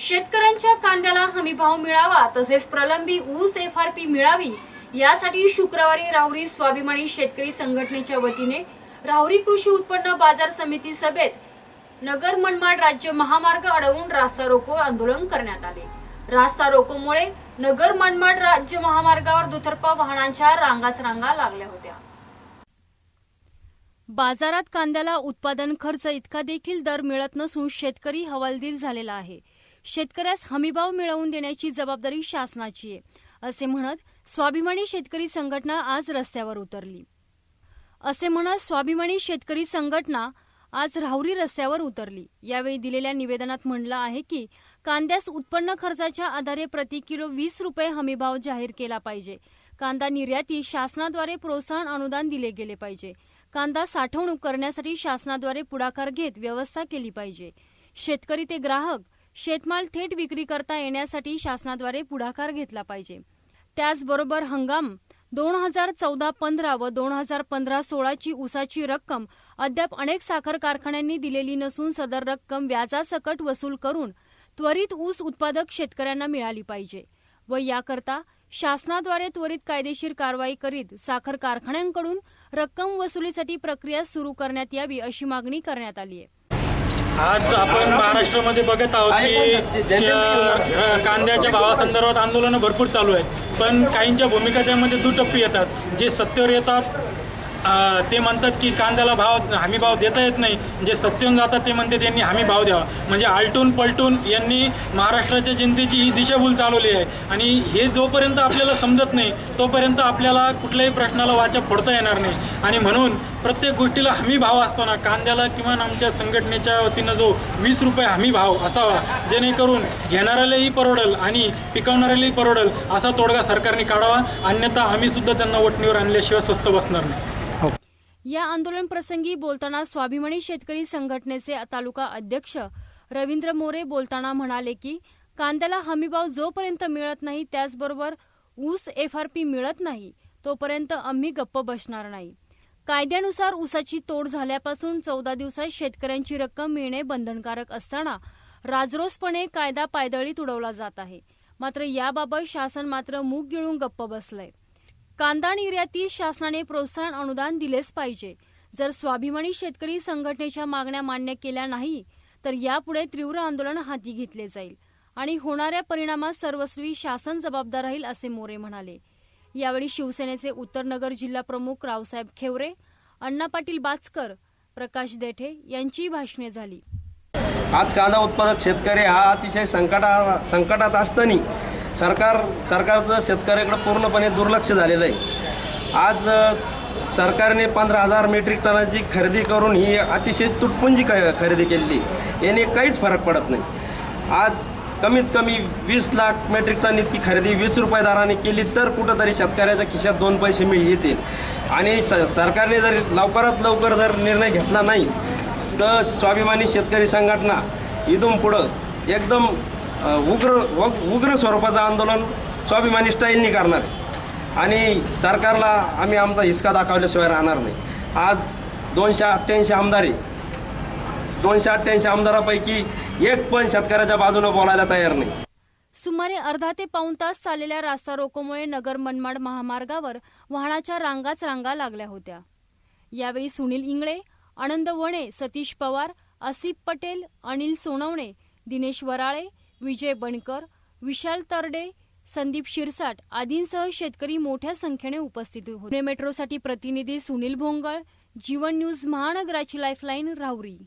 शेतकऱ्यांच्या कांद्याला हमीभाव मिळावा तसेच प्रलंबी ऊस एफ आर पी मिळावी यासाठी शुक्रवारी राहुरी स्वाभिमानी शेतकरी संघटनेच्या वतीने राहुरी कृषी उत्पन्न बाजार समिती सभेत नगर मनमाड राज्य महामार्ग अडवून रास्ता रोको आंदोलन करण्यात आले. रास्ता रोकोमुळे नगर मनमाड राज्य महामार्गावर दुतर्फा वाहनांच्या रांगाच रांगा लागल्या होत्या. बाजारात कांद्याला उत्पादन खर्च इतका देखील दर मिळत नसून शेतकरी हवालदिल झालेला आहे. शेतकऱ्यास हमीभाव मिळवून देण्याची जबाबदारी शासनाची आहे असे म्हणत स्वाभिमानी शेतकरी संघटना आज रस्त्यावर उतरली. असे म्हणत स्वाभिमानी शेतकरी संघटना आज राहुरी रस्त्यावर उतरली. यावेळी दिलेल्या निवेदनात म्हणलं आहे की कांद्यास उत्पन्न खर्चाच्या आधारे प्रति किलो वीस रुपये हमीभाव जाहीर केला पाहिजे. कांदा निर्याती शासनाद्वारे प्रोत्साहन अनुदान दिले गेले पाहिजे. कांदा साठवणूक करण्यासाठी शासनाद्वारे पुढाकार घेत व्यवस्था केली पाहिजे. शेतकरी ते ग्राहक शेतमाल थेट विक्री करता येण्यासाठी शासनाद्वारे पुढाकार घेतला पाहिजे. त्याचबरोबर हंगाम दोन हजार चौदा पंधरा व दोन हजार पंधरा सोळाची ऊसाची रक्कम अद्याप अनेक साखर कारखान्यांनी दिलेली नसून सदर रक्कम व्याजासकट वसूल करून त्वरित ऊस उत्पादक शेतकऱ्यांना मिळाली पाहिजे व याकरता शासनाद्वारे त्वरित कायदेशीर कारवाई करीत साखर कारखान्यांकडून रक्कम वसुलीसाठी प्रक्रिया सुरू करण्यात यावी अशी मागणी करण्यात आली आहे. आज आपण महाराष्ट्रामध्ये बघत आहोत की श- कांद्याच्या भावासंदर्भात आंदोलनं भरपूर चालू आहेत. पण काहींच्या भूमिका त्यामध्ये दुटप्पी येतात. जे सत्तेवर येतात ते म्हणतात की कांद्याला भाव हमी भाव देता येत नाही. जे सत्तेवर जातात ते म्हणतात यांनी हमी भाव द्यावा. म्हणजे आलटून पलटून यांनी महाराष्ट्राच्या जनतेची ही दिशाभूल चालवली आहे. आणि हे जोपर्यंत आपल्याला समजत नाही तोपर्यंत आपल्याला कुठल्याही प्रश्नाला वाचा फोडता येणार नाही. आणि म्हणून प्रत्येक गोष्टीला हमी भाव असतो ना कांद्याला किमान आमच्या संघटनेच्या वतीनं जो वीस रुपये हमी भाव असावा जेणेकरून घेणाऱ्यालाही परवडेल आणि पिकवणाऱ्यालाही परवडेल असा तोडगा सरकारने काढावा. अन्यथा आम्हीसुद्धा त्यांना वटणीवर आणल्याशिवाय स्वस्त बसणार नाही. या आंदोलन प्रसंगी बोलताना स्वाभिमानी शेतकरी संघटनेचे तालुका अध्यक्ष रवींद्र मोरे बोलताना म्हणाले की कांद्याला हमीभाव जोपर्यंत मिळत नाही त्याचबरोबर ऊस एफआरपी मिळत नाही तोपर्यंत आम्ही गप्प बसणार नाही. कायद्यानुसार ऊसाची तोड झाल्यापासून चौदा दिवसात शेतकऱ्यांची रक्कम मिळणे बंधनकारक असताना राजरोसपणे कायदा पायदळी तुडवला जात आहे. मात्र याबाबत शासन मात्र मूग गिळून गप्प बसलंय. कांदा निर्यातीत शासनाने प्रोत्साहन अनुदान दिलेच पाहिजे. जर स्वाभिमानी शेतकरी संघटनेच्या मागण्या मान्य केल्या नाही तर यापुढे तीव्र आंदोलन हाती घेतले जाईल आणि होणाऱ्या परिणामात सर्वस्वी शासन जबाबदार राहील असे मोरे म्हणाले. यावेळी शिवसेनेचे उत्तर नगर जिल्हा प्रमुख रावसाहेब खेवरे अण्णा पाटील बाचकर प्रकाश देठे यांची भाषणे झाली. आज कांदा उत्पादक शेतकरी हा अतिशय संकटा संकटात असताना सरकार सरकारचं शेतकऱ्याकडं पूर्णपणे दुर्लक्ष झालेलं आहे. आज सरकारने पंधरा हजार मेट्रिक टनाची खरेदी करून ही अतिशय तुटपुंजी ख खरेदी केलेली याने काहीच फरक पडत नाही. आज कमीत कमी वीस लाख मेट्रिक टन इतकी खरेदी वीस रुपये दराने केली तर कुठंतरी शेतकऱ्याच्या खिशात दोन पैसे मिळ येतील. आणि स सरकारने जर लवकरात लवकर जर निर्णय घेतला नाही तर स्वाभिमानी शेतकरी संघटना इथून पुढं एकदम उग्र व- उग्र स्वरूपाचं आंदोलन स्वाभिमानी स्टाईलनी करणार. आणि सरकारला आम्ही आमचा हिसका दाखवल्याशिवाय राहणार नाही. आज दोनशे अठ्ठ्याऐंशी आमदार आहे. दोनशे अठ्ठ्याऐंशी आमदारापैकी एक पण शेतकऱ्याच्या बाजूने बोलायला तयार नाही. सुमारे अर्धा ते पाऊण तास चाललेल्या रास्ता रोकोमुळे नगर मनमाड महामार्गावर वाहनाच्या रांगाच रांगा लागल्या होत्या. यावेळी सुनील इंगळे आनंद वणे सतीश पवार आसिफ पटेल अनिल सोनवणे दिनेश वराळे विजय बनकर विशाल तरडे संदीप शिरसाट आदींसह शेतकरी मोठ्या संख्येने उपस्थित होते. पुणे मेट्रोसाठी प्रतिनिधी सुनील भोंगळ जीवन न्यूज महानगराची लाईफलाईन राहुरी.